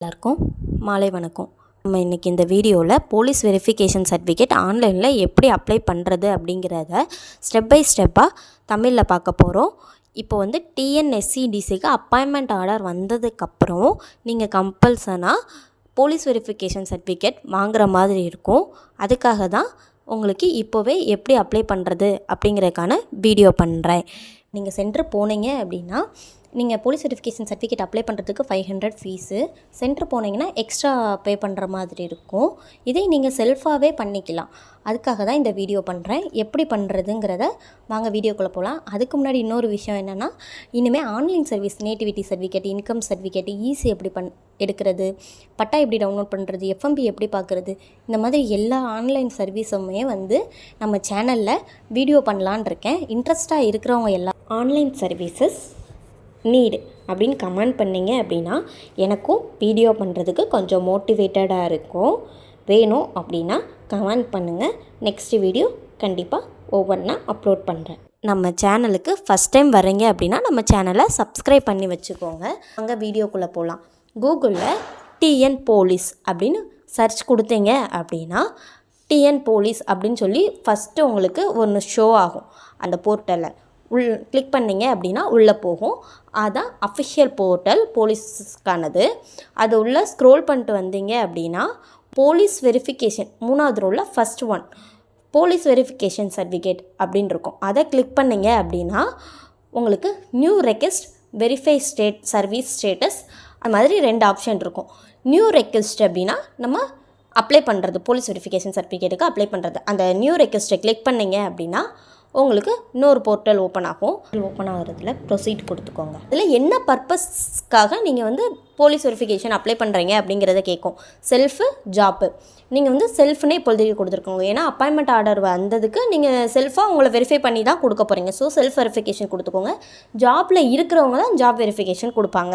எல்லாருக்கும் மாலை வணக்கம். நம்ம இன்றைக்கி இந்த வீடியோவில் போலீஸ் வெரிஃபிகேஷன் சர்டிஃபிகேட் ஆன்லைனில் எப்படி அப்ளை பண்ணுறது அப்படிங்கிறத ஸ்டெப் பை ஸ்டெப்பாக தமிழில் பார்க்க போகிறோம் இப்போ வந்து டிஎன்எஸ்சிடிசிக்கு அப்பாயின்மெண்ட் ஆர்டர் வந்ததுக்கப்புறம் நீங்கள் கம்பல்சனாக போலீஸ் வெரிஃபிகேஷன் சர்டிஃபிகேட் வாங்குகிற மாதிரி இருக்கும். அதுக்காக தான் உங்களுக்கு இப்போவே எப்படி அப்ளை பண்ணுறது அப்படிங்கிறதுக்கான வீடியோ பண்ணுறேன் நீங்கள் சென்டர் போனீங்க அப்படின்னா நீங்கள் போலீஸ் வெரிஃபிகேஷன் சர்டிஃபிகேட் அப்ளை பண்ணுறதுக்கு ஃபைவ் ஹண்ட்ரட் ஃபீஸு சென்டர் போனீங்கன்னா எக்ஸ்ட்ரா பே பண்ணுற மாதிரி இருக்கும். இதை நீங்கள் செல்ஃபாகவே பண்ணிக்கலாம். அதுக்காக தான் இந்த வீடியோ பண்ணுறேன் எப்படி பண்ணுறதுங்கிறத வாங்க வீடியோக்குள்ளே போகலாம். அதுக்கு முன்னாடி இன்னொரு விஷயம் என்னென்னா இனிமேல் online service nativity certificate income certificate easy எப்படி பண் எடுக்கிறது பட்டா எப்படி டவுன்லோட் பண்ணுறது எஃப்எம்பி எப்படி பார்க்குறது இந்த மாதிரி எல்லா ஆன்லைன் சர்வீஸுமே வந்து நம்ம சேனலில் வீடியோ பண்ணலான் இருக்கேன். இன்ட்ரெஸ்ட்டாக இருக்கிறவங்க எல்லா ஆன்லைன் சர்வீசஸ் நீடு அப்படின்னு கமெண்ட் பண்ணிங்க அப்படின்னா எனக்கும் வீடியோ பண்ணுறதுக்கு கொஞ்சம் மோட்டிவேட்டடாக இருக்கும். வேணும் அப்படின்னா கமெண்ட் பண்ணுங்கள் நெக்ஸ்ட் வீடியோ கண்டிப்பாக ஒவ்வொன்றா அப்லோட் பண்ணுறேன் நம்ம சேனலுக்கு ஃபஸ்ட் டைம் வரீங்க அப்படின்னா நம்ம சேனலை சப்ஸ்கிரைப் பண்ணி வச்சுக்கோங்க. அங்கே வீடியோக்குள்ளே போகலாம் கூகுளில் டிஎன் போலீஸ் அப்படின்னு சர்ச் கொடுத்தீங்க அப்படின்னா டிஎன் போலீஸ் அப்படின்னு சொல்லி ஃபஸ்ட்டு உங்களுக்கு ஒன்று ஷோ ஆகும். அந்த போர்ட்டலில் உள் கிளிக் பண்ணிங்க அப்படின்னா உள்ளே போகும். அதுதான் அஃபிஷியல் போர்ட்டல் போலீஸ்க்கானது அது உள்ளே ஸ்க்ரோல் பண்ணிட்டு வந்தீங்க அப்படின்னா போலீஸ் வெரிஃபிகேஷன் மூணாவது ரோலில் first one police verification certificate அப்படின்னு இருக்கும். அதை கிளிக் பண்ணிங்க அப்படின்னா உங்களுக்கு new request verify state service status அது மாதிரி ரெண்டு ஆப்ஷன் இருக்கும். நியூ ரெக்வெஸ்ட் அப்படின்னா நம்ம அப்ளை பண்ணுறது போலீஸ் வெரிஃபிகேஷன் சர்டிஃபிகேட்டுக்கு அப்ளை பண்ணுறது அந்த நியூ ரெக்வெஸ்ட்டை கிளிக் பண்ணிங்க அப்படின்னா உங்களுக்கு இன்னொரு போர்ட்டல் ஓப்பன் ஆகும். ஓப்பன் ஆகிறதுல ப்ரொசீட் கொடுத்துக்கோங்க. இதில் என்ன பர்பஸ்க்காக நீங்கள் வந்து போலீஸ் வெரிஃபிகேஷன் அப்ளை பண்ணுறீங்க அப்படிங்கிறத கேட்கும் செல்ஃபு ஜாப்பு நீங்கள் வந்து செல்ஃப்னே இப்பொழுதைக்கு கொடுத்துருக்கோங்க ஏன்னா அப்பாயின்மெண்ட் ஆர்டர் வந்ததுக்கு நீங்கள் செல்ஃபாக உங்களை வெரிஃபை பண்ணி தான் கொடுக்க போகிறீங்க ஸோ செல்ஃப் வெரிஃபிகேஷன் கொடுத்துக்கோங்க. ஜாப்பில் இருக்கிறவங்க தான் ஜாப் வெரிஃபிகேஷன் கொடுப்பாங்க.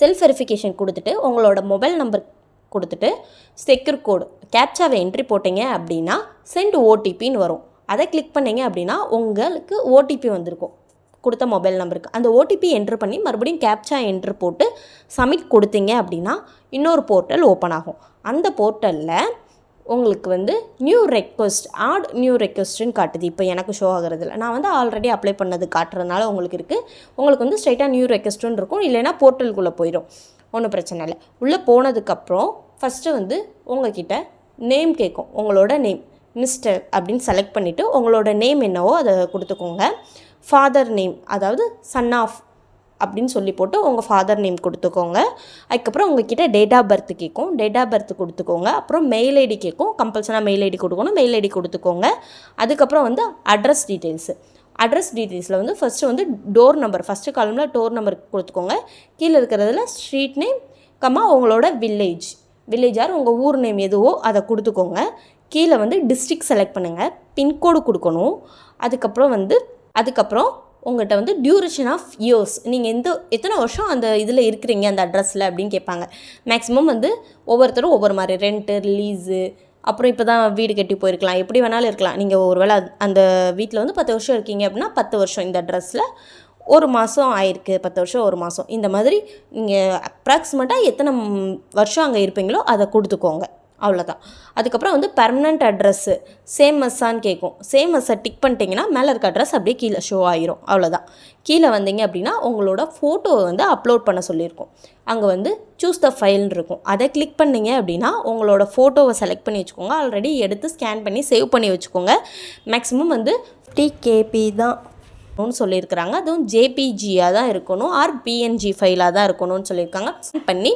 செல்ஃப் வெரிஃபிகேஷன் கொடுத்துட்டு உங்களோட மொபைல் நம்பர் கொடுத்துட்டு செக்யூர் கோடு கேப்சாவை என்ட்ரி போட்டிங்க அப்படின்னா சென்ட் ஓடிபின்னு வரும். அதை கிளிக் பண்ணிங்க அப்படின்னா உங்களுக்கு ஓடிபி வந்திருக்கும். கொடுத்த மொபைல் நம்பருக்கு அந்த ஓடிபி என்ட்ரு பண்ணி மறுபடியும் கேப்சா என்ட்ரு போட்டு சப்மிட் கொடுத்தீங்க அப்படின்னா இன்னொரு போர்ட்டல் ஓப்பன் ஆகும். அந்த போர்ட்டலில் உங்களுக்கு வந்து நியூ ரெக்வஸ்ட் ஆட் நியூ ரெக்வஸ்ட்டுன்னு காட்டுது. இப்போ எனக்கு ஷோ ஆகிறதுல. நான் வந்து ஆல்ரெடி அப்ளை பண்ணது காட்டுறதுனால உங்களுக்கு இருக்குது உங்களுக்கு வந்து ஸ்ட்ரைட்டாக நியூ ரெக்வஸ்ட்டுன்னு இருக்கும். இல்லைன்னா போர்ட்டலுக்குள்ளே போயிடும் ஒன்றும் பிரச்சனை இல்லை. உள்ளே போனதுக்கப்புறம் ஃபஸ்ட்டு வந்து உங்ககிட்ட நேம் கேட்கும் உங்களோட நேம் மிஸ்டர் அப்படின்னு செலக்ட் பண்ணிவிட்டு உங்களோட நேம் என்னவோ அதை கொடுத்துக்கோங்க. ஃபாதர் நேம் அதாவது சன் ஆஃப் அப்படின்னு சொல்லி போட்டு உங்கள் ஃபாதர் நேம் கொடுத்துக்கோங்க. அதுக்கப்புறம் உங்ககிட்ட டேட் ஆஃப் பர்த் கேட்கும். டேட் ஆஃப் பர்த் கொடுத்துக்கோங்க. அப்புறம் மெயில் ஐடி கேட்கும். கம்பல்சனாக மெயில் ஐடி கொடுக்கணும். மெயில் ஐடி கொடுத்துக்கோங்க. அதுக்கப்புறம் வந்து அட்ரஸ் டீட்டெயில்ஸு அட்ரஸ் டீட்டெயில்ஸில் வந்து ஃபஸ்ட்டு வந்து டோர் நம்பர் ஃபஸ்ட்டு காலமில் டோர் நம்பர் கொடுத்துக்கோங்க. கீழே இருக்கிறதுல ஸ்ட்ரீட் நேம் கம்மா உங்களோட வில்லேஜ் வில்லேஜ் ஆர் உங்கள் ஊர் நேம் எதுவோ அதை கொடுத்துக்கோங்க. கீழே வந்து டிஸ்ட்ரிக் செலக்ட் பண்ணுங்கள் பின்கோடு கொடுக்கணும். அதுக்கப்புறம் வந்து அதுக்கப்புறம் உங்கள்கிட்ட வந்து டியூரேஷன் ஆஃப் இயர்ஸ் நீங்கள் எந்த எத்தனை வருஷம் அந்த இதில் இருக்கிறீங்க அந்த அட்ரஸில் அப்படின்னு கேட்பாங்க. மேக்ஸிமம் வந்து ஒவ்வொருத்தரும் ஒவ்வொரு மாதிரி ரெண்ட்டு லீஸு அப்புறம் இப்போ தான் வீடு கட்டி போயிருக்கலாம். எப்படி வேணாலும் இருக்கலாம். நீங்கள் ஒரு வேளை அந்த வீட்டில் வந்து பத்து வருஷம் இருக்கீங்க அப்படின்னா பத்து வருஷம் இந்த அட்ரஸில் ஒரு மாதம் ஆயிருக்கு. பத்து வருஷம் ஒரு மாதம் இந்த மாதிரி நீங்கள் அப்ராக்சிமேட்டாக எத்தனை வருஷம் அங்கே இருப்பீங்களோ அதை கொடுத்துக்கோங்க. அவ்வளோதான் அதுக்கப்புறம் வந்து பர்மனண்ட் அட்ரஸ்ஸு சேம் மஸ்ஸான்னு கேட்கும் சேம் மஸ்ஸை டிக் பண்ணிட்டீங்கன்னா மேலே இருக்க அட்ரஸ் அப்படியே கீழே ஷோ ஆயிரும். அவ்வளோதான் கீழே வந்தீங்க அப்படின்னா உங்களோட ஃபோட்டோவை வந்து அப்லோட் பண்ண சொல்லியிருக்கோம். அங்கே வந்து சூஸ் த ஃபைல்னு இருக்கும். அதை கிளிக் பண்ணிங்க அப்படின்னா உங்களோட ஃபோட்டோவை செலக்ட் பண்ணி வச்சுக்கோங்க. ஆல்ரெடி எடுத்து ஸ்கேன் பண்ணி சேவ் பண்ணி வச்சுக்கோங்க. மேக்ஸிமம் வந்து டிகேபி தான் இருக்கணும்னு சொல்லியிருக்கிறாங்க. அதுவும் ஜேபிஜியாக தான் இருக்கணும். ஆர் பிஎன்ஜி ஃபைலாக தான் இருக்கணும்னு சொல்லியிருக்காங்க. பண்ணி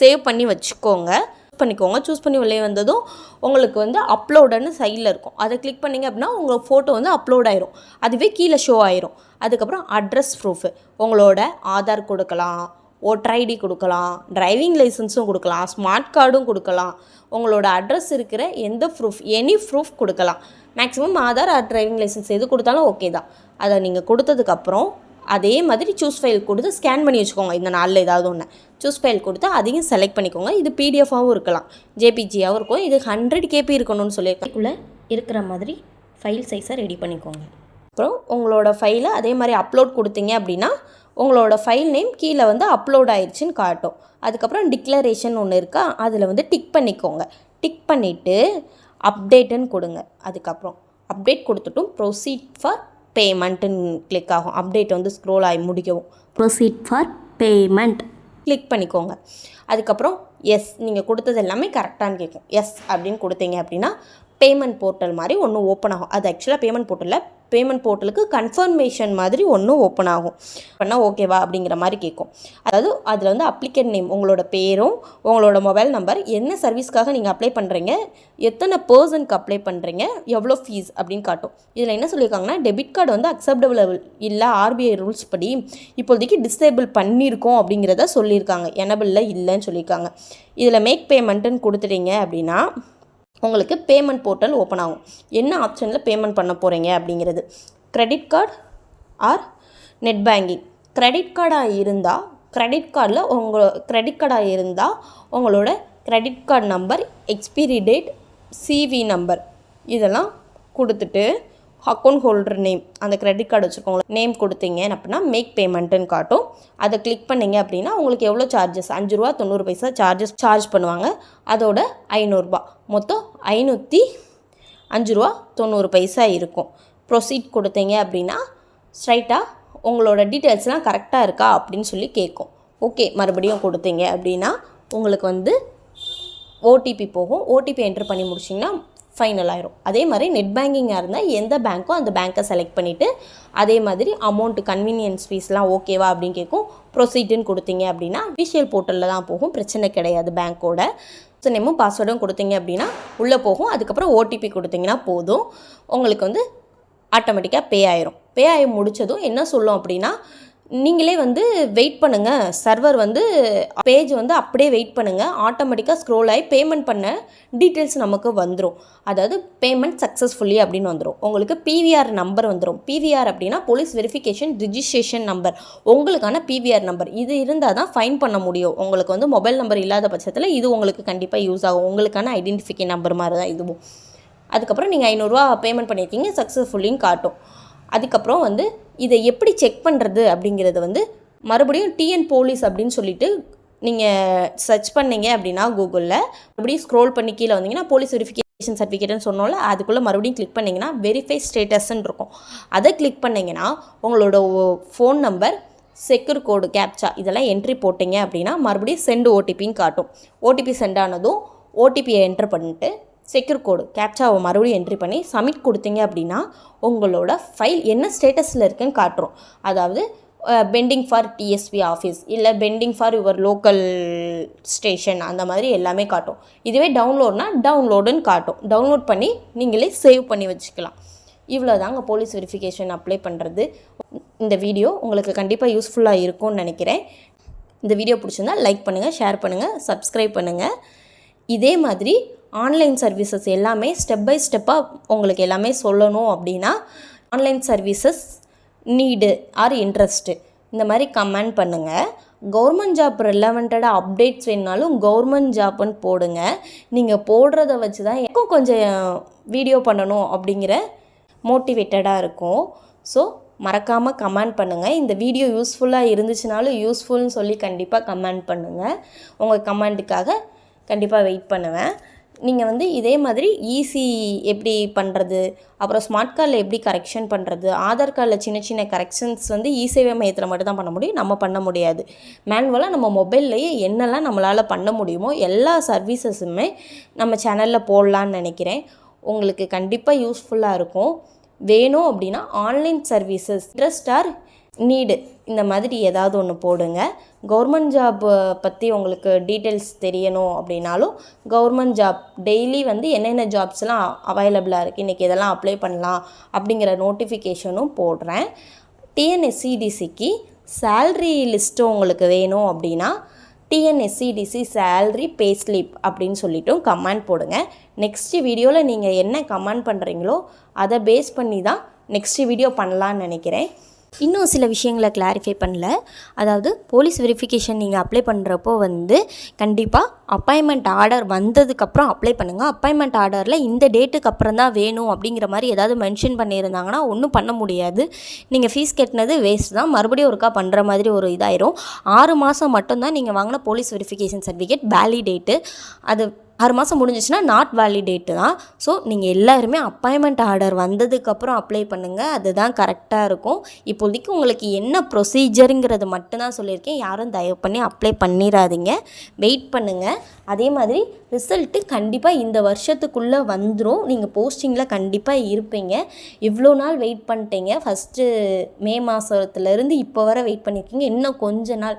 சேவ் பண்ணி வச்சுக்கோங்க. பண்ணிக்கோங்க. சூஸ் பண்ணி வெளியே வந்ததும் உங்களுக்கு வந்து அப்லோடுன்னு சைடில் இருக்கும். அதை கிளிக் பண்ணிங்க அப்படின்னா உங்கள் ஃபோட்டோ வந்து அப்லோட் ஆயிரும். அதுவே கீழே ஷோ ஆயிரும். அதுக்கப்புறம் அட்ரஸ் ப்ரூஃபு உங்களோட ஆதார் கொடுக்கலாம். ஓட்டர் ஐடி கொடுக்கலாம். டிரைவிங் லைசன்ஸும் கொடுக்கலாம். ஸ்மார்ட் கார்டும் கொடுக்கலாம். உங்களோட அட்ரஸ் இருக்கிற எந்த ப்ரூஃப் எனி ப்ரூஃப் கொடுக்கலாம். மேக்ஸிமம் ஆதார் டிரைவிங் லைசன்ஸ் எது கொடுத்தாலும் ஓகே தான். அதை நீங்கள் கொடுத்ததுக்கப்புறம் அதே மாதிரி சூஸ் ஃபைல் கொடுத்து ஸ்கேன் பண்ணி வச்சுக்கோங்க. இந்த நாளில் ஏதாவது ஒன்று சூஸ் ஃபைல் கொடுத்து அதையும் செலக்ட் பண்ணிக்கோங்க. இது பிடிஎஃபாகவும் இருக்கலாம். ஜேபிஜியாகவும் இருக்கும். இது ஹண்ட்ரட் கேபி இருக்கணும்னு சொல்லியிருக்கேன். இருக்கிற மாதிரி ஃபைல் சைஸை ரெடி பண்ணிக்கோங்க. அப்புறம் உங்களோட ஃபைலை அதே மாதிரி அப்லோட் கொடுத்தீங்க அப்படின்னா உங்களோட ஃபைல் நேம் கீழே வந்து அப்லோட் ஆயிடுச்சுன்னு காட்டும். அதுக்கப்புறம் டிக்ளரேஷன் ஒன்று இருக்கா அதில் வந்து டிக் பண்ணிக்கோங்க. டிக் பண்ணிவிட்டு அப்டேட்டுன்னு கொடுங்க. அதுக்கப்புறம் அப்டேட் கொடுத்துட்டும். ப்ரொசீட் ஃபார் பேமெண்ட்டுன்னு கிளிக் ஆகும். அப்டேட் வந்து ஸ்க்ரோல் ஆகி முடிக்கவும். ப்ரொசீட் ஃபார் பேமெண்ட் கிளிக் பண்ணிக்கோங்க. அதுக்கப்புறம் எஸ் நீங்கள் கொடுத்தது எல்லாமே கரெக்டானு கேட்கும். எஸ் அப்படின்னு கொடுத்தீங்க அப்படின்னா பேமெண்ட் போர்ட்டல் மாதிரி ஒன்று ஓப்பன் ஆகும். அது ஆக்சுவலாக பேமெண்ட் போர்ட்டலில் பேமெண்ட் போர்ட்டலுக்கு கன்ஃபர்மேஷன் மாதிரி ஒன்று ஓப்பன் ஆகும். பண்ணால் ஓகேவா அப்படிங்கிற மாதிரி கேட்கும் அதாவது அதில் வந்து அப்ளிகேட் நேம் உங்களோட பேரும் உங்களோட மொபைல் நம்பர் என்ன சர்வீஸ்க்காக நீங்கள் அப்ளை பண்ணுறீங்க எத்தனை பர்சனுக்கு அப்ளை பண்ணுறீங்க எவ்வளோ ஃபீஸ் அப்படின்னு காட்டும். இதில் என்ன சொல்லியிருக்காங்கன்னா டெபிட் கார்டு வந்து அக்செப்டபிள் இல்லை ஆர்பிஐ ரூல்ஸ் படி இப்போதைக்கு டிசேபிள் பண்ணியிருக்கோம் அப்படிங்கிறத சொல்லியிருக்காங்க. எனபிளில் இல்லைன்னு சொல்லியிருக்காங்க. இதில் மேக் பேமெண்ட்டுன்னு கொடுத்துட்டீங்க அப்படின்னா உங்களுக்கு பேமெண்ட் போர்ட்டல் ஓப்பன் ஆகும். என்ன ஆப்ஷனில் பேமெண்ட் பண்ண போகிறீங்க அப்படிங்கிறது? Credit card or net banking credit கார்டாக இருந்தால் க்ரெடிட் கார்டில் உங்கள் க்ரெடிட் கார்டாக இருந்தால் உங்களோட credit card number expiry date CVV number இதெல்லாம் கொடுத்துட்டு அக்கௌண்ட் ஹோல்டர் நேம் அந்த கிரெடிட் கார்டு வச்சுருக்கோங்கள நேம் கொடுத்தீங்க அப்படின்னா மேக் பேமெண்ட்டுன்னு காட்டும். அதை கிளிக் பண்ணிங்க அப்படின்னா உங்களுக்கு எவ்வளோ சார்ஜஸ் அஞ்சு ரூபா தொண்ணூறு பைசா சார்ஜஸ் சார்ஜ் பண்ணுவாங்க. அதோட ஐநூறுரூபா மொத்தம் ஐநூற்றி அஞ்சு ரூபா தொண்ணூறு பைசா இருக்கும். ப்ரொசீட் கொடுத்தீங்க அப்படின்னா ஸ்ட்ரைட்டாக உங்களோட டீட்டெயில்ஸ்லாம் கரெக்டாக இருக்கா அப்படின்னு சொல்லி கேட்கும். ஓகே மறுபடியும் கொடுத்தீங்க அப்படின்னா உங்களுக்கு வந்து ஓடிபி போகும். ஓடிபி என்ட்ரு பண்ணி முடிச்சிங்கன்னா ஃபைனல் ஆயிரும். அதே மாதிரி நெட் பேங்கிங்காக இருந்தால் எந்த பேங்க்கோ அந்த பேங்க்கை செலக்ட் பண்ணிவிட்டு அதே மாதிரி அமௌண்ட்டு கன்வீனியன்ஸ் ஃபீஸ்லாம் ஓகேவா அப்படின்னு கேட்கும் ப்ரொசீடுன்னு கொடுத்தீங்க அப்படின்னா அஃபிஷியல் போர்ட்டலில் தான் போகும். பிரச்சனை கிடையாது பேங்க்கோட ஸோ நேமும் பாஸ்வேர்டும் கொடுத்தீங்க அப்படின்னா உள்ளே போகும். அதுக்கப்புறம் ஓடிபி கொடுத்தீங்கன்னா போதும். உங்களுக்கு வந்து ஆட்டோமேட்டிக்காக பே ஆயிரும். பே ஆகி முடித்ததும் என்ன சொல்லும் அப்படின்னா நீங்களே வந்து வெயிட் பண்ணுங்கள் சர்வர் வந்து பேஜ் வந்து அப்படியே வெயிட் பண்ணுங்கள் ஆட்டோமேட்டிக்காக ஸ்க்ரோல் ஆகி பேமெண்ட் பண்ண டீட்டெயில்ஸ் நமக்கு வந்துடும் அதாவது பேமெண்ட் சக்ஸஸ்ஃபுல்லி அப்படின்னு வந்துடும் உங்களுக்கு பிவிஆர் நம்பர் வந்துடும் பிவிஆர் அப்படின்னா போலீஸ் வெரிஃபிகேஷன் ரிஜிஸ்ட்ரேஷன் நம்பர் உங்களுக்கான பிவிஆர் நம்பர் இது இருந்தால் தான் ஃபைன் பண்ண முடியும். உங்களுக்கு வந்து மொபைல் நம்பர் இல்லாத பட்சத்தில் இது உங்களுக்கு கண்டிப்பாக யூஸ் ஆகும். உங்களுக்கான ஐடென்டிஃபிகே நம்பர் மாதிரி தான் இதுவும். அதுக்கப்புறம் நீங்கள் ஐநூறுரூவா பேமெண்ட் பண்ணியிருக்கீங்க சக்ஸஸ்ஃபுல்லின்னு காட்டும். அதுக்கப்புறம் வந்து இதை எப்படி செக் பண்ணுறது அப்படிங்கிறது வந்து மறுபடியும் டிஎன் போலீஸ் அப்படின்னு சொல்லிட்டு நீங்கள் சர்ச் பண்ணீங்க அப்படின்னா கூகுளில் மறுபடியும் ஸ்க்ரோல் பண்ணி கீழே வந்தீங்கன்னா போலீஸ் வெரிஃபிகேஷன் சர்டிஃபிகேட்னு சொன்னோம்ல அதுக்குள்ளே மறுபடியும் கிளிக் பண்ணிங்கன்னா வெரிஃபை ஸ்டேட்டஸ்ன்னு இருக்கும். அதை கிளிக் பண்ணிங்கன்னா உங்களோட phone number secure code captcha இதெல்லாம் என்ட்ரி போட்டிங்க அப்படின்னா மறுபடியும் சென்ட் ஓடிபின்னு காட்டும். ஓடிபி சென்ட் ஆனதும் ஓடிபியை என்ட்ரு பண்ணிட்டு செக்யூர் கோடு கேப்சாவை மறுபடியும் என்ட்ரி பண்ணி சப்மிட் கொடுத்தீங்க அப்படின்னா உங்களோட ஃபைல் என்ன ஸ்டேட்டஸில் இருக்குன்னு காட்டுறோம். அதாவது பெண்டிங் ஃபார் டிஎஸ்பி ஆஃபீஸ் இல்லை pending for your local station அந்த மாதிரி எல்லாமே காட்டும். இதுவே டவுன்லோட்னா டவுன்லோடுன்னு காட்டும். டவுன்லோட் பண்ணி நீங்களே சேவ் பண்ணி வச்சுக்கலாம். இவ்வளோ தாங்க போலீஸ் வெரிஃபிகேஷன் அப்ளை பண்ணுறது இந்த வீடியோ உங்களுக்கு கண்டிப்பாக யூஸ்ஃபுல்லாக இருக்கும்னு நினைக்கிறேன். இந்த வீடியோ பிடிச்சிருந்தா லைக் பண்ணுங்கள் ஷேர் பண்ணுங்கள் சப்ஸ்கிரைப் பண்ணுங்கள் இதே மாதிரி ஆன்லைன் சர்வீசஸ் எல்லாமே ஸ்டெப் பை ஸ்டெப்பாக உங்களுக்கு எல்லாமே சொல்லணும் அப்படின்னா online services need or interest இந்த மாதிரி கமெண்ட் பண்ணுங்கள் கவர்மெண்ட் ஜாப் ரிலவெண்டடாக அப்டேட்ஸ் வேணுனாலும் கவர்மெண்ட் ஜாப்னு போடுங்க. நீங்கள் போடுறத வச்சு தான் எனக்கும் கொஞ்சம் வீடியோ பண்ணணும் அப்படிங்கிற மோட்டிவேட்டடாக இருக்கும். ஸோ மறக்காமல் கமெண்ட் பண்ணுங்கள் இந்த வீடியோ யூஸ்ஃபுல்லாக இருந்துச்சுனாலும் யூஸ்ஃபுல்னு சொல்லி கண்டிப்பாக கமெண்ட் பண்ணுங்கள் உங்கள் கமெண்ட்டுக்காக கண்டிப்பாக வெயிட் பண்ணுவேன். நீங்கள் வந்து இதே மாதிரி ஈஸி எப்படி பண்ணுறது அப்புறம் ஸ்மார்ட் கார்டில் எப்படி கரெக்ஷன் பண்ணுறது ஆதார் கார்டில் சின்ன சின்ன கரெக்ஷன்ஸ் வந்து இ சேவை மையத்தில் மட்டும்தான் பண்ண முடியும். நம்ம பண்ண முடியாது. மேனுவலாக நம்ம மொபைல்லையே என்னெல்லாம் நம்மளால் பண்ண முடியுமோ எல்லா சர்வீசஸுமே நம்ம சேனலில் போடலான்னு நினைக்கிறேன். உங்களுக்கு கண்டிப்பாக யூஸ்ஃபுல்லாக இருக்கும். வேணும் அப்படின்னா online services interest or need இந்த மாதிரி ஏதாவது ஒன்று போடுங்க. கவர்மெண்ட் ஜாப் பற்றி உங்களுக்கு டீட்டெயில்ஸ் தெரியணும் அப்படின்னாலும் கவர்மெண்ட் ஜாப் டெய்லி வந்து என்னென்ன ஜாப்ஸ்லாம் அவைலபிளாக இருக்குது இன்றைக்கி இதெல்லாம் அப்ளை பண்ணலாம் அப்படிங்கிற நோட்டிஃபிகேஷனும் போடுறேன். டிஎன்எஸ்சிடிசிக்கு சேல்ரி லிஸ்ட்டு உங்களுக்கு வேணும் அப்படின்னா டிஎன்எஸ்சிடிசி சேல்ரி பே ஸ்லிப் அப்படின்னு சொல்லிட்டும் கமெண்ட் போடுங்க. நெக்ஸ்ட் வீடியோவில் நீங்கள் என்ன கமெண்ட் பண்ணுறீங்களோ அதை பேஸ் பண்ணி தான் நெக்ஸ்ட் வீடியோ பண்ணலான்னு நினைக்கிறேன். இன்னும் சில விஷயங்களை கிளாரிஃபை பண்ணல. அதாவது போலீஸ் வெரிஃபிகேஷன் நீங்கள் அப்ளை பண்ணுறப்போ வந்து கண்டிப்பாக அப்பாயின்மெண்ட் ஆர்டர் வந்ததுக்கப்புறம் அப்ளை பண்ணுங்கள் அப்பாயின்மெண்ட் ஆர்டரில் இந்த டேட்டுக்கு அப்புறம் தான் வேணும் அப்படிங்கிற மாதிரி ஏதாவது மென்ஷன் பண்ணியிருந்தாங்கன்னா ஒன்றும் பண்ண முடியாது. நீங்கள் ஃபீஸ் கட்டினது வேஸ்ட் தான். மறுபடியும் ஒருக்கா பண்ணுற மாதிரி ஒரு இதாயிரும். ஆறு மாதம் மட்டும்தான் நீங்கள் வாங்கின போலீஸ் வெரிஃபிகேஷன் சர்டிஃபிகேட் வேலிடேட்டு அது ஆறு மாதம் முடிஞ்சிச்சுன்னா நாட் வேலிடேட்டு தான். ஸோ நீங்கள் எல்லாருமே அப்பாயின்மெண்ட் ஆர்டர் வந்ததுக்கப்புறம் அப்ளை பண்ணுங்கள் அதுதான் கரெக்டாக இருக்கும். இப்போதைக்கு உங்களுக்கு என்ன ப்ரொசீஜருங்கிறது மட்டும்தான் சொல்லியிருக்கேன். யாரும் தயவு பண்ணி அப்ளை பண்ணிடாதீங்க வெயிட் பண்ணுங்கள் அதே மாதிரி ரிசல்ட்டு கண்டிப்பாக இந்த வருஷத்துக்குள்ளே வந்துடும் நீங்கள் போஸ்டிங்கில் கண்டிப்பாக இருப்பீங்க. இவ்வளோ நாள் வெயிட் பண்ணிட்டீங்க. ஃபஸ்ட்டு மே மாதத்துலேருந்து இப்போ வரை வெயிட் பண்ணியிருக்கீங்க இன்னும் கொஞ்ச நாள்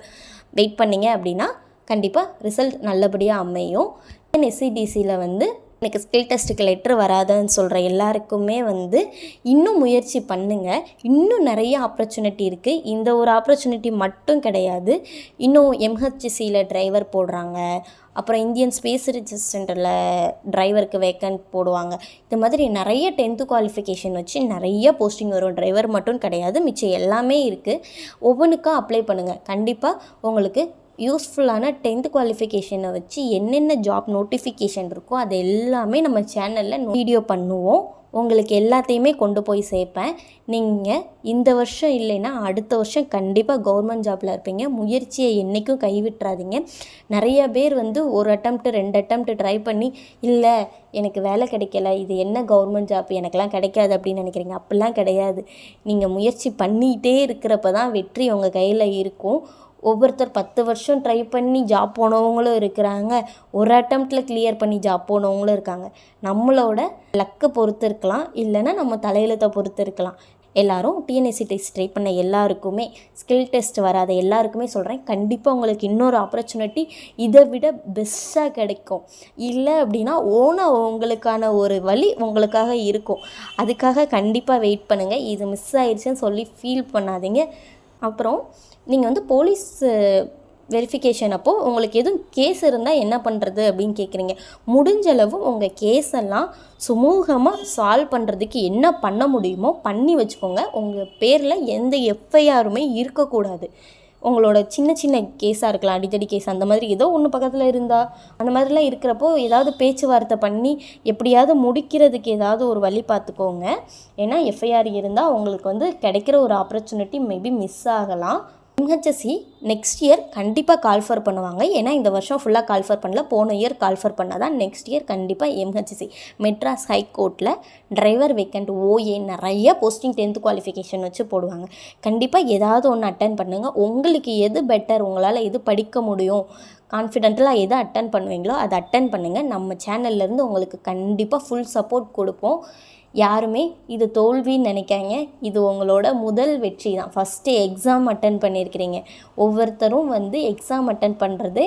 வெயிட் பண்ணீங்க அப்படின்னா கண்டிப்பாக ரிசல்ட் நல்லபடியாக அமையும். எஸ்சிடிசியில் வந்து எனக்கு ஸ்கில் டெஸ்ட்டுக்கு லெட்ரு வராதுன்னு சொல்கிற எல்லாருக்குமே வந்து இன்னும் முயற்சி பண்ணுங்கள் இன்னும் நிறைய ஆப்பர்ச்சுனிட்டி இருக்குது இந்த ஒரு ஆப்பர்ச்சுனிட்டி மட்டும் கிடையாது. இன்னும் எம்ஹெச்சிசியில் டிரைவர் போடுறாங்க. அப்புறம் இந்தியன் ஸ்பேஸ் ரிசர்ச் சென்டரில் டிரைவருக்கு வேக்கன்ட் போடுவாங்க. இந்த மாதிரி நிறைய டென்த்து குவாலிஃபிகேஷன் வச்சு நிறைய போஸ்டிங் வரும். டிரைவர் மட்டும் கிடையாது. மிச்சம் எல்லாமே இருக்குது ஒவ்வொன்றுக்கா அப்ளை பண்ணுங்கள் கண்டிப்பாக உங்களுக்கு யூஸ்ஃபுல்லான டென்த் குவாலிஃபிகேஷனை வச்சு என்னென்ன ஜாப் நோட்டிஃபிகேஷன் இருக்கோ அது எல்லாமே நம்ம சேனலில் வீடியோ பண்ணுவோம். உங்களுக்கு எல்லாத்தையுமே கொண்டு போய் சேர்ப்பேன். நீங்கள் இந்த வருஷம் இல்லைன்னா அடுத்த வருஷம் கண்டிப்பாக கவர்மெண்ட் ஜாப்பில் இருப்பீங்க. முயற்சியை என்றைக்கும் கைவிட்டுறாதீங்க. நிறைய பேர் வந்து ஒரு அட்டம்ப்ட்டு ரெண்டு அட்டம்ப்ட்டு ட்ரை பண்ணி இல்லை எனக்கு வேலை கிடைக்கல. இது என்ன கவர்மெண்ட் ஜாப் எனக்கெல்லாம் கிடைக்காது அப்படின்னு நினைக்கிறீங்க. அப்படிலாம் கிடையாது. நீங்கள் முயற்சி பண்ணிகிட்டே இருக்கிறப்ப தான் வெற்றி உங்கள் கையில் இருக்கும். ஒவ்வொருத்தர் பத்து வருஷம் ட்ரை பண்ணி ஜாப் போனவங்களும் இருக்கிறாங்க. ஒரு அட்டம்ப்டில் கிளியர் பண்ணி ஜாப் போனவங்களும் இருக்காங்க. நம்மளோட லக்கை பொறுத்து இருக்கலாம். இல்லைன்னா நம்ம தலையெழுத்தை பொறுத்து இருக்கலாம். எல்லாரும் டிஎன்எஸ்சி டெஸ்ட் ட்ரை பண்ண எல்லாருக்குமே ஸ்கில் டெஸ்ட் வராத எல்லாருக்குமே சொல்கிறேன் கண்டிப்பாக உங்களுக்கு இன்னொரு ஆப்பர்ச்சுனிட்டி இதை விட பெஸ்ட்டாக கிடைக்கும். இல்லை அப்படின்னா ஓனாக உங்களுக்கான ஒரு வழி உங்களுக்காக இருக்கும். அதுக்காக கண்டிப்பாக வெயிட் பண்ணுங்கள் இது மிஸ் ஆயிடுச்சுன்னு சொல்லி ஃபீல் பண்ணாதீங்க. அப்புறம் நீங்கள் வந்து போலீஸ் வெரிஃபிகேஷன் அப்போது உங்களுக்கு எதுவும் கேஸ் இருந்தால் என்ன பண்ணுறது அப்படின்னு கேட்குறீங்க முடிஞ்சளவு உங்கள் கேஸ் எல்லாம் சுமூகமாக சால்வ் பண்ணுறதுக்கு என்ன பண்ண முடியுமோ பண்ணி வச்சுக்கோங்க. உங்கள் பேரில் எந்த எஃப்ஐஆருமே இருக்கக்கூடாது. உங்களோட சின்ன சின்ன கேஸாக இருக்கலாம் அடித்தடி கேஸ் அந்த மாதிரி ஏதோ ஒன்று பக்கத்தில் இருந்தால் அந்த மாதிரிலாம் இருக்கிறப்போ ஏதாவது பேச்சுவார்த்தை பண்ணி எப்படியாவது முடிக்கிறதுக்கு ஏதாவது ஒரு வழி பார்த்துக்கோங்க. ஏன்னா எஃப்ஐஆர் இருந்தால் உங்களுக்கு வந்து கிடைக்கிற ஒரு ஆப்பர்ச்சுனிட்டி மேபி மிஸ் ஆகலாம். எம்ஹெச்எஸ்சி நெக்ஸ்ட் இயர் கண்டிப்பாக கால்ஃபர் பண்ணுவாங்க. ஏன்னா இந்த வருஷம் ஃபுல்லாக கால்ஃபர் பண்ணல. போன இயர் கால்ஃபர் பண்ணால் தான் நெக்ஸ்ட் இயர் கண்டிப்பாக எம்ஹெச்எஸ்சி மெட்ராஸ் ஹைகோர்ட்டில் டிரைவர் வேக்கண்ட் ஓஏ நிறைய போஸ்டிங் டென்த்து குவாலிஃபிகேஷன் வச்சு போடுவாங்க. கண்டிப்பாக ஏதாவது ஒன்று அட்டன் பண்ணுங்கள் உங்களுக்கு எது பெட்டர் உங்களால் எது படிக்க முடியும் கான்ஃபிடென்ட்டலாக எதை அட்டன் பண்ணுவீங்களோ அதை அட்டன் பண்ணுங்கள் நம்ம சேனல்லேருந்து உங்களுக்கு கண்டிப்பாக ஃபுல் சப்போர்ட் கொடுப்போம். யாருமே இது தோல்வின்னு நினைக்காங்க இது உங்களோட முதல் வெற்றி தான். ஃபஸ்ட்டு எக்ஸாம் அட்டன் பண்ணியிருக்கிறீங்க. ஒவ்வொருத்தரும் வந்து எக்ஸாம் அட்டன் பண்ணுறது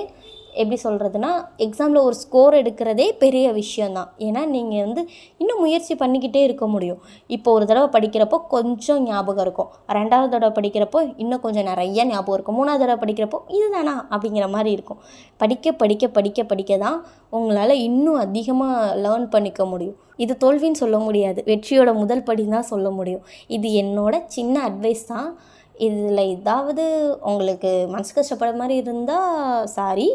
எப்படி சொல்கிறதுனா எக்ஸாமில் ஒரு ஸ்கோர் எடுக்கிறதே பெரிய விஷயந்தான் ஏன்னா நீங்கள் வந்து இன்னும் முயற்சி பண்ணிக்கிட்டே இருக்க முடியும். இப்போ ஒரு தடவை படிக்கிறப்போ கொஞ்சம் ஞாபகம் இருக்கும். ரெண்டாவது தடவை படிக்கிறப்போ இன்னும் கொஞ்சம் நிறைய ஞாபகம் இருக்கும். மூணாவது தடவை படிக்கிறப்போ இதுதானா? அப்படிங்கிற மாதிரி இருக்கும். படிக்க படிக்க படிக்க படிக்க தான் உங்களால் இன்னும் அதிகமாக லேர்ன் பண்ணிக்க முடியும். இது தோல்வின்னு சொல்ல முடியாது. வெற்றியோட முதல் படி தான் சொல்ல முடியும். இது என்னோட சின்ன அட்வைஸ் தான். இதில் ஏதாவது உங்களுக்கு மனசு கஷ்டப்படுற மாதிரி இருந்தால் சாரி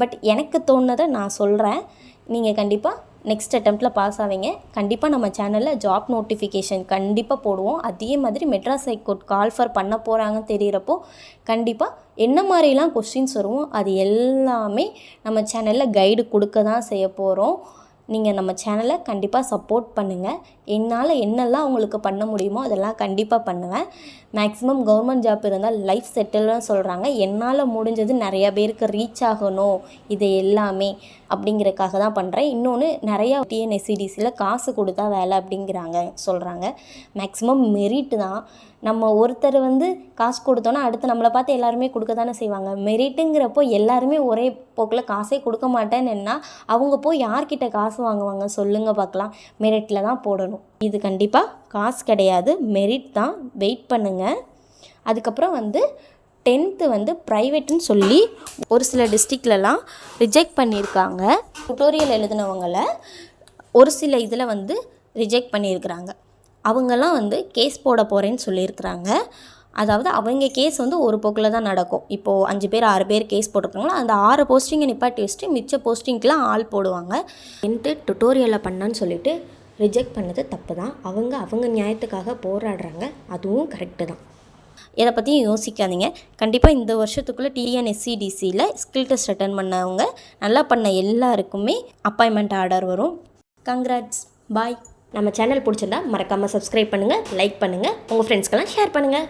பட் எனக்கு தோணுதை நான் சொல்கிறேன் நீங்கள் கண்டிப்பாக நெக்ஸ்ட் அட்டம்ப்டில் பாஸ் ஆவீங்க. கண்டிப்பாக நம்ம சேனலில் ஜாப் நோட்டிஃபிகேஷன் கண்டிப்பாக போடுவோம். அதே மாதிரி மெட்ராஸ் ஹைகோர்ட் கால்ஃபர் பண்ண போகிறாங்கன்னு தெரிகிறப்போ கண்டிப்பாக என்ன மாதிரிலாம் கொஸ்டின்ஸ் வருவோம் அது எல்லாமே நம்ம சேனலில் கைடு கொடுக்க தான் செய்ய போகிறோம் நீங்கள் நம்ம சேனலை கண்டிப்பாக சப்போர்ட் பண்ணுங்கள் என்னால் என்னெல்லாம் உங்களுக்கு பண்ண முடியுமோ அதெல்லாம் கண்டிப்பாக பண்ணுவேன். மேக்ஸிமம் கவர்மெண்ட் ஜாப் இருந்தால் லைஃப் செட்டில்னு சொல்கிறாங்க என்னால் முடிஞ்சது நிறையா பேருக்கு ரீச் ஆகணும். இது எல்லாமே அப்படிங்கிறக்காக தான் பண்ணுறேன் இன்னொன்று நிறையா டிஎன்எஸ்சிடிசியில் காசு கொடுத்தா வேலை அப்படிங்கிறாங்க சொல்கிறாங்க மேக்ஸிமம் மெரிட் தான். நம்ம ஒருத்தர் வந்து காசு கொடுத்தோன்னா அடுத்து நம்மளை பார்த்து எல்லாருமே கொடுக்க தானே செய்வாங்க. மெரிட்டுங்கிறப்போ எல்லாருமே ஒரே போக்கில் காசே கொடுக்க மாட்டேன்னா அவங்க போய் யார்கிட்ட காசு வாங்குவாங்க சொல்லுங்கள் பார்க்கலாம் மெரிட்டில் தான் போடணும். இது கண்டிப்பாக காசு கிடையாது. மெரிட் தான். வெயிட் பண்ணுங்கள் அதுக்கப்புறம் வந்து டென்த்து வந்து ப்ரைவேட்டுன்னு சொல்லி ஒரு சில டிஸ்ட்ரிக்ட்லலாம் ரிஜெக்ட் பண்ணியிருக்காங்க. டுட்டோரியல் எழுதினவங்களை ஒரு சில இதில் வந்து ரிஜெக்ட் பண்ணியிருக்கிறாங்க. அவங்கெல்லாம் வந்து கேஸ் போட போகிறேன்னு சொல்லியிருக்கிறாங்க. அதாவது அவங்க கேஸ் வந்து ஒரு போக்கில் தான் நடக்கும். இப்போது அஞ்சு பேர் ஆறு பேர் கேஸ் போட்டிருக்காங்களோ? அந்த ஆறு போஸ்டிங்கை நிப்பாட்டி வச்சுட்டு மிச்ச போஸ்டிங்க்கெலாம் ஆள் போடுவாங்க. என்ட்டு டுட்டோரியலில் பண்ணான்னு சொல்லிட்டு ரிஜெக்ட் பண்ணது தப்பு தான். அவங்க அவங்க நியாயத்துக்காக போராடுறாங்க. அதுவும் கரெக்டு தான். இதை பற்றியும் யோசிக்காதீங்க. கண்டிப்பாக இந்த வருஷத்துக்குள்ளே டிஎன்எஸ்சிடிசியில் ஸ்கில் டெஸ்ட் அட்டன் பண்ணவங்க நல்லா பண்ண எல்லாருக்குமே அப்பாயின்மெண்ட் ஆர்டர் வரும். கங்க்ராட்ஸ் பாய் நம்ம சேனல் பிடிச்சிருந்தா மறக்காமல் சப்ஸ்கிரைப் பண்ணுங்கள் லைக் பண்ணுங்கள் உங்கள் ஃப்ரெண்ட்ஸ்க்கெல்லாம் ஷேர் பண்ணுங்கள்